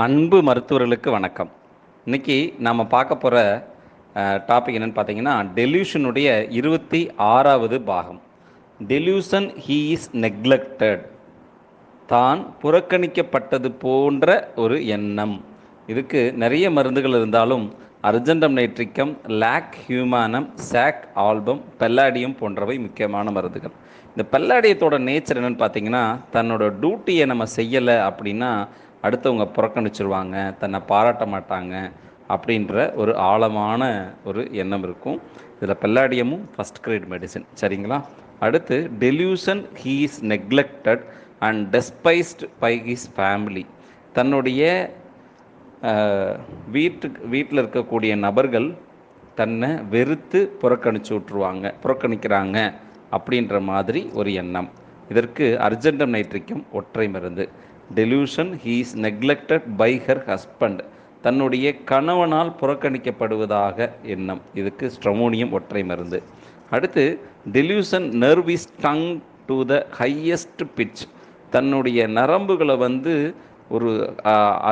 அன்பு மருத்துவர்களுக்கு வணக்கம். இன்னைக்கு நாம் பார்க்க போகிற டாபிக் என்னென்னு பார்த்தீங்கன்னா டெலியூஷனுடைய இருபத்தி ஆறாவது பாகம். டெலியூஷன் ஹீ இஸ் நெக்லெக்டட் தான் புறக்கணிக்கப்பட்டது போன்ற ஒரு எண்ணம். இதுக்கு நிறைய மருந்துகள் இருந்தாலும் argentum nitricum lac humanum sac album palladium போன்றவை முக்கியமான மருந்துகள். இந்த பெல்லாடியத்தோட நேச்சர் என்னன்னு பார்த்தீங்கன்னா தன்னோட டியூட்டியை நம்ம செய்யலை அப்படின்னா அடுத்தவங்க புறக்கணிச்சிருவாங்க தன்னை பாராட்ட மாட்டாங்க அப்படின்ற ஒரு ஆழமான ஒரு எண்ணம் இருக்கும். இதில் பெல்லாடியமும் ஃபஸ்ட் கிரேட் மெடிசன் சரிங்களா? அடுத்து delusion he is neglected and despised by his family தன்னுடைய வீட்டுக்கு வீட்டில் இருக்கக்கூடிய நபர்கள் தன்னை வெறுத்து புறக்கணிச்சு விட்ருவாங்க புறக்கணிக்கிறாங்க அப்படின்ற மாதிரி ஒரு எண்ணம். இதற்கு அர்ஜென்டம் நைட்ரிக்கும் ஒற்றை மருந்து. Delusion he is neglected by her husband தன்னுடைய கணவனால் புறக்கணிக்கப்படுவதாக எண்ணம். இதுக்கு ஸ்ட்ரமோனியம் ஒற்றை மருந்து. அடுத்து டெலியூஷன் நர்வ் இஸ் டங் டு த ஹையஸ்ட் பிட்ச் தன்னுடைய நரம்புகளை வந்து ஒரு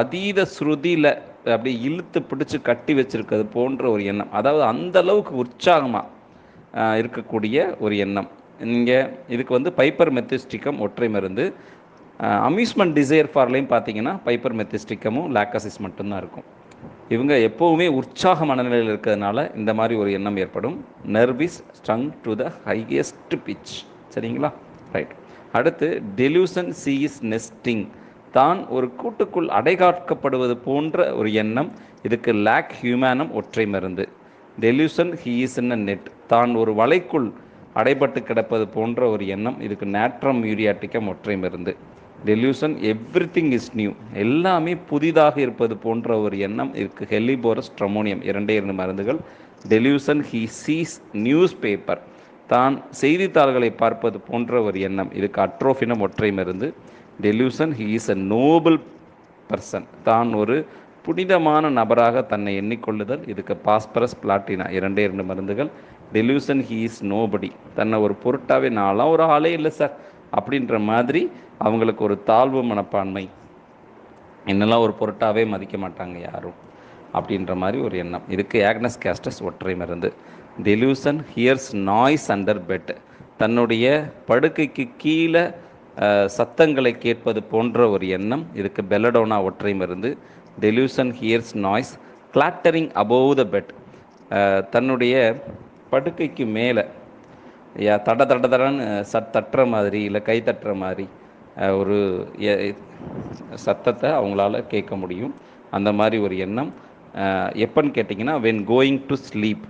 அதீத ஸ்ருதியில் அப்படி இழுத்து பிடிச்சி கட்டி வச்சிருக்கிறது போன்ற ஒரு எண்ணம். அதாவது அந்த அளவுக்கு உற்சாகமாக இருக்கக்கூடிய ஒரு எண்ணம். நீங்கள் இதுக்கு வந்து பைப்பர் மெத்திஸ்டிக்கம் ஒற்றை மருந்து. அம்யூஸ்மெண்ட் டிசைர் ஃபார்லையும் பார்த்தீங்கன்னா பைப்பர் மெத்திஸ்டிக்கமும் லாக்கசிஸ் மட்டும்தான் இருக்கும். இவங்க எப்போவுமே உற்சாக மனநிலையில் இருக்கிறதுனால இந்த மாதிரி ஒரு எண்ணம் ஏற்படும். Nerve is strung to the highest pitch சரிங்களா? ரைட் அடுத்து டெலியூசன் சி இஸ் நெஸ்டிங் தான் ஒரு கூட்டுக்குள் அடைகாக்கப்படுவது போன்ற ஒரு எண்ணம். இதுக்கு லேக் ஹியூமேனம் ஒற்றை மருந்து. Delusion he is in a net தான் ஒரு வலைக்குள் அடைபட்டு கிடப்பது போன்ற ஒரு எண்ணம். இதுக்கு நேட்ரம் யூரியாட்டிக்கம் ஒற்றை மருந்து. Delusion everything is new எல்லாமே புதிதாக இருப்பது போன்ற ஒரு எண்ணம் இதுக்கு ஹெலிபோரஸ் ட்ரமோனியம் இரண்டே இரண்டு மருந்துகள். Delusion he sees newspaper தான் செய்தித்தாள்களை பார்ப்பது போன்ற ஒரு எண்ணம் இதுக்கு அட்ரோஃபினம் ஒற்றை மருந்து. Delusion he is a noble person தான் ஒரு புனிதமான நபராக தன்னை எண்ணிக்கொள்ளுதல். இதுக்கு பாஸ்பரஸ் பிளாட்டினா இரண்டே இரண்டு மருந்துகள். டெலியூசன் ஹீ இஸ் நோபடி தன்னை ஒரு பொருட்டாவே நான்லாம் ஒரு ஆளே இல்லை சார் அப்படின்ற மாதிரி அவங்களுக்கு ஒரு தாழ்வு மனப்பான்மை. என்னெல்லாம் ஒரு பொருட்டாவே மதிக்க மாட்டாங்க யாரும். அப்படின்ற மாதிரி ஒரு எண்ணம். இதுக்கு ஏக்னஸ் கேஸ்டஸ் ஒற்றை மருந்து. Delusion hears noise under bed தன்னுடைய படுக்கைக்கு கீழே சத்தங்களை கேட்பது போன்ற ஒரு எண்ணம். இதுக்கு பெலடோனா ஒற்றை மருந்து. Delusion hears noise clattering above the bed தன்னுடைய படுக்கைக்கு மேலே யா தட தட தடன்னு சட் தட்டுற மாதிரி இல்லை கை தட்டுற மாதிரி ஒரு சத்தத்தை அவங்களால கேட்க முடியும். அந்த மாதிரி ஒரு எண்ணம். எப்போன்னு கேட்டிங்கன்னா வென் கோயிங் டு ஸ்லீப்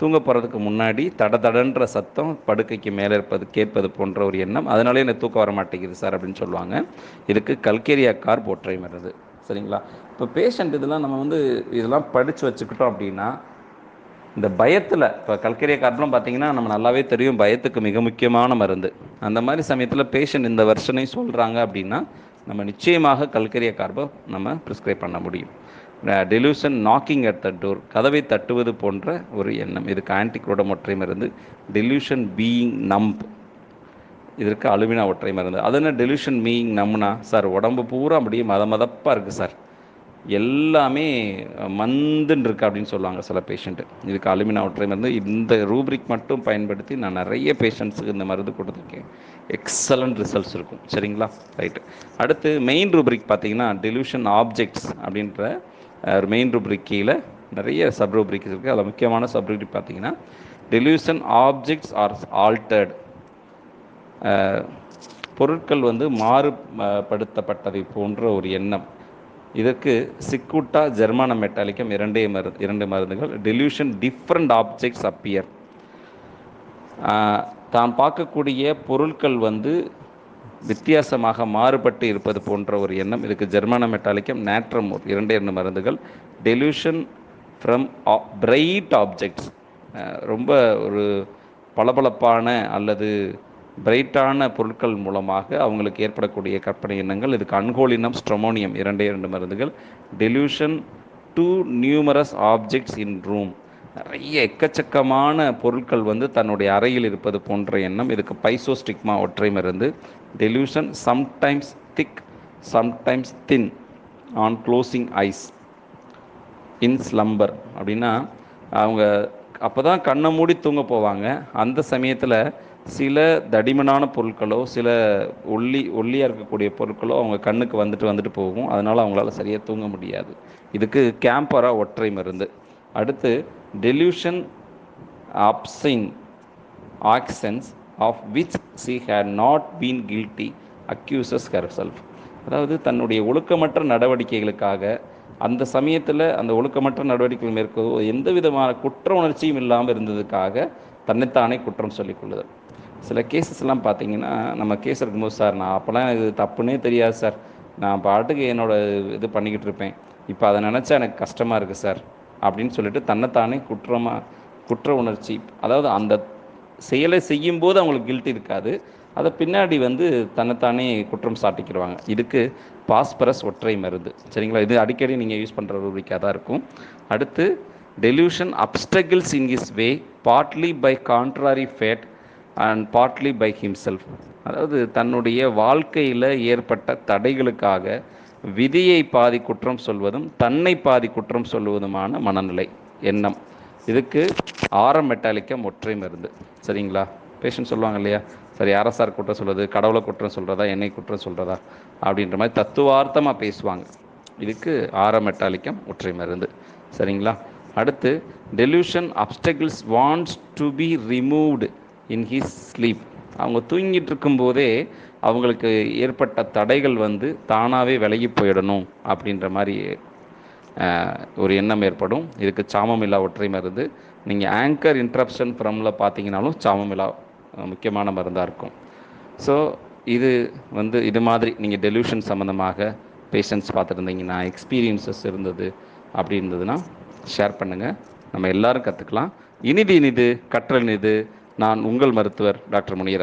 தூங்க போகிறதுக்கு முன்னாடி தட தடன்ற சத்தம் படுக்கைக்கு மேலே இருப்பது கேட்பது போன்ற ஒரு எண்ணம். அதனாலே எனக்கு தூக்கம் வர மாட்டேங்குது சார் அப்படின்னு சொல்லுவாங்க. இதுக்கு கல்கேரியா கார் ஒற்றை வருது சரிங்களா? இப்போ பேஷண்ட் இதெல்லாம் நம்ம வந்து இதெல்லாம் படித்து வச்சுக்கிட்டோம் அப்படின்னா இந்த பயத்தில் இப்போ கல்கரிய கார்டெலாம் பார்த்தீங்கன்னா நம்ம நல்லாவே தெரியும் பயத்துக்கு மிக முக்கியமான மருந்து. அந்த மாதிரி சமயத்தில் பேஷண்ட் இந்த வருஷனையும் சொல்கிறாங்க அப்படின்னா நம்ம நிச்சயமாக கல்கரிய கார்பை நம்ம ப்ரிஸ்கிரைப் பண்ண முடியும். Delusion knocking at the door கதவை தட்டுவது போன்ற ஒரு எண்ணம். இதுக்கு ஆன்டிக்ரோட ஒற்றை மருந்து டெலியூஷன் பீயிங் நம்ப் இதற்கு அலுமினா ஒற்றை மருந்து. அது என்ன டெலியூஷன் மீயிங் நம்னா சார் உடம்பு பூரா அப்படியே மத மதப்பாக இருக்குது சார். எல்லாமே மந்துன்னு இருக்கு அப்படின்னு சொல்லுவாங்க சில பேஷண்ட்டு இதுக்கு அலுமினா ஒற்றை மருந்து இந்த ரூப்ரிக் மட்டும் பயன்படுத்தி நான் நிறைய பேஷண்ட்ஸுக்கு இந்த மருந்து கொடுத்துருக்கேன். எக்ஸலண்ட் ரிசல்ட்ஸ் இருக்கும். சரிங்களா? ரைட்டு அடுத்து மெயின் ரூப்ரிக் பார்த்தீங்கன்னா டெலிவிஷன் ஆப்ஜெக்ட்ஸ் அப்படின்ற மெயின் ரூப்ரிக் கீழே நிறைய சப் ரூப்ரிக்ஸ் இருக்குது அதில் முக்கியமான சப் ரூப்ரிக் பார்த்தீங்கன்னா டெலியூஷன் ஆப்ஜெக்ட்ஸ் ஆர் ஆல்டர்டு பொருட்கள் வந்து மாறுபடுத்தப்பட்டதை போன்ற ஒரு எண்ணம். இதற்கு சிக்குட்டா ஜெர்மான மெட்டாலிக்கம் இரண்டே மருந்து இரண்டு மருந்துகள் டெலியூஷன் டிஃப்ரெண்ட் ஆப்ஜெக்ட்ஸ் அப்பியர் தான் பார்க்கக்கூடிய பொருட்கள் வந்து வித்தியாசமாக மாறுபட்டு இருப்பது போன்ற ஒரு எண்ணம். இதுக்கு ஜெர்மான மெட்டாலிக்கம் நேட்ரமோர் இரண்டே இரண்டு மருந்துகள் டெலியூஷன் ஃப்ரம் பிரைட் ஆப்ஜெக்ட்ஸ் ரொம்ப ஒரு பளபளப்பான அல்லது பிரைட்டான பொருட்கள் மூலமாக அவங்களுக்கு ஏற்படக்கூடிய கற்பனை எண்ணங்கள் இதுக்கு அன்கோலினம் ஸ்ட்ரமோனியம் இரண்டே இரண்டு மருந்துகள் delusion too numerous objects in room நிறைய எக்கச்சக்கமான பொருட்கள் வந்து தன்னுடைய அறையில் இருப்பது போன்ற எண்ணம் இதுக்கு பைசோஸ்டிக்மா ஒற்றை மருந்து delusion sometimes thick sometimes thin on closing eyes in slumber அப்படின்னா அவங்க அப்போ தான் கண்ணை மூடி தூங்க போவாங்க. அந்த சமயத்தில் சில தடிமனான பொருட்களோ சில ஒல்லி ஒல்லியாக இருக்கக்கூடிய பொருட்களோ அவங்க கண்ணுக்கு வந்துட்டு வந்துட்டு போகும். அதனால் அவங்களால சரியாக தூங்க முடியாது. இதுக்கு கேம்பரா ஒற்றை மருந்து. அடுத்து delusion of sin actions of which she had not been guilty accuses herself அதாவது தன்னுடைய ஒழுக்கமற்ற நடவடிக்கைகளுக்காக அந்த சமயத்தில் அந்த ஒழுக்கமற்ற நடவடிக்கைகள் மேற்கொள்ள எந்த விதமான குற்ற உணர்ச்சியும் இல்லாமல் இருந்ததுக்காக தன்னைத்தானே குற்றம் சொல்லிக்கொள்ளுதல் சில கேசஸ்லாம் பார்த்தீங்கன்னா நம்ம கேஸ் இருக்கும்போது சார் நான் அப்போல்லாம் இது தப்புன்னே தெரியாது சார். நான் பாட்டுக்கு என்னோட இது பண்ணிக்கிட்டு இருப்பேன். இப்போ அதை நினச்சா எனக்கு கஷ்டமாக இருக்குது சார். அப்படின்னு சொல்லிட்டு தன்னைத்தானே குற்றமாக குற்ற உணர்ச்சி அதாவது அந்த செயலை செய்யும்போது அவங்களுக்கு கில்ட்டி இருக்காது. அதை பின்னாடி வந்து தன்னைத்தானே குற்றம் சாட்டிக்கிடுவாங்க. இதுக்கு பாஸ்பரஸ் ஒற்றை மருந்து. சரிங்களா? இது அடிக்கடி நீங்கள் யூஸ் பண்ணுற ரூபிக்காக தான் இருக்கும். அடுத்து delusion obstacles in his way partly by contrary fate and partly by himself அதாவது தன்னுடைய வாழ்க்கையில் ஏற்பட்ட தடைகளுக்காக விதியை பாதி குற்றம் சொல்வதும் தன்னை பாதி குற்றம் சொல்வதுமான மனநிலை எண்ணம். இதுக்கு ஆரம் மெட்டாலிக்கம் ஒற்றை மருந்து. சரிங்களா? பேஷண்ட் சொல்லுவாங்க இல்லையா? சரி யாரை சார் குற்றம் சொல்கிறது கடவுளை குற்றம் சொல்கிறதா என்னை குற்றம் சொல்கிறதா அப்படின்ற மாதிரி தத்துவார்த்தமாக பேசுவாங்க. இதுக்கு ஆரமெட்டாலிக்கம் மெட்டாலிக்கம் ஒற்றை மருந்து. சரிங்களா? அடுத்து delusion obstacles wants to be removed in his sleep அவங்க தூங்கிட்டு இருக்கும்போதே அவங்களுக்கு ஏற்பட்ட தடைகள் வந்து தானாகவே விலகி போயிடணும் அப்படின்ற மாதிரி ஒரு எண்ணம் ஏற்படும். இதுக்கு சாமமில்லா ஒற்றை மருந்து. நீங்கள் ஆங்கர் இன்ட்ரப்ஷன் ஃப்ரமில் பார்த்தீங்கனாலும் சாமமில்லா முக்கியமான மருந்தாக இருக்கும். ஸோ இது வந்து இது மாதிரி நீங்கள் டெலியூஷன் சம்மந்தமாக பேஷண்ட்ஸ் பார்த்துருந்தீங்கன்னா எக்ஸ்பீரியன்சஸ் இருந்தது அப்படி இருந்ததுன்னா ஷேர் பண்ணுங்கள் நம்ம எல்லாரும் கற்றுக்கலாம் இனிது இனிது கற்றல் இனிது. நான் உங்கள் மருத்துவர் டாக்டர் முனியர்.